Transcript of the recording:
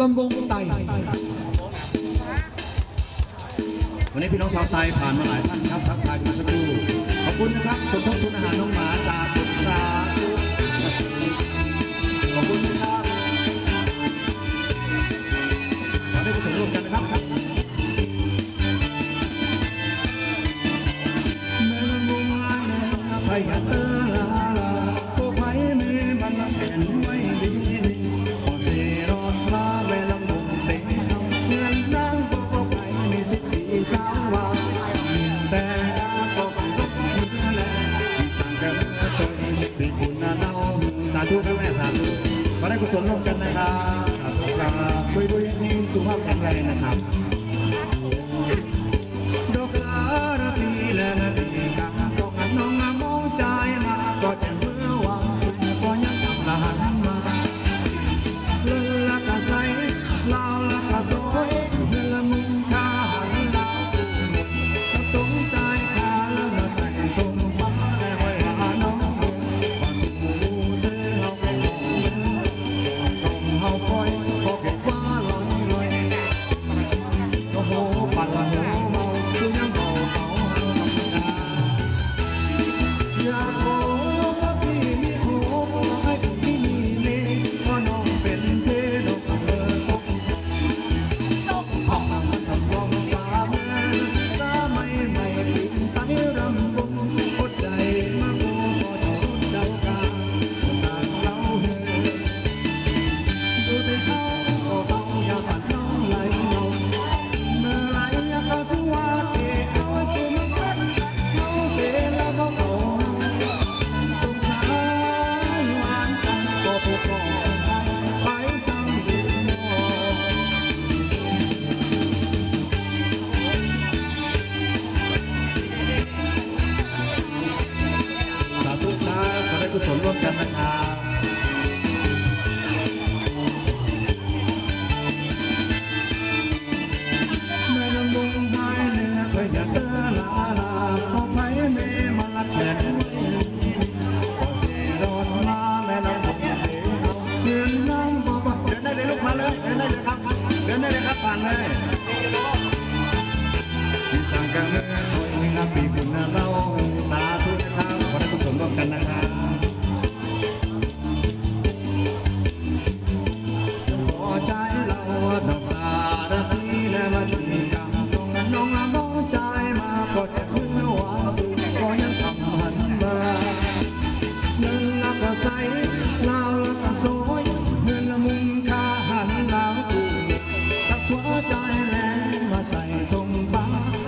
ลำวงไตวันนี้พี่น้องชาวไทยผ่านมาหลายท่านครับทักทายมาสักครู่ขอบคุณนะครับสมทบทุนอาหารน้องหมาสาธุสาธุขอบคุณนะครับเราได้ผู้ชมร่วมกันนะครับไปกันเตอ ธุครับแม่สาธุมาได้กุศลร่วมกันนะครับสาธุครับบุยบุยให้สุขภาพแข็งแรงนะครับดอกลาดีและนาฬิกาดอกน้องมองใจมาก็จะ ผลร่วมกันมันอา ใจแรงมาใส่ตรงบ้า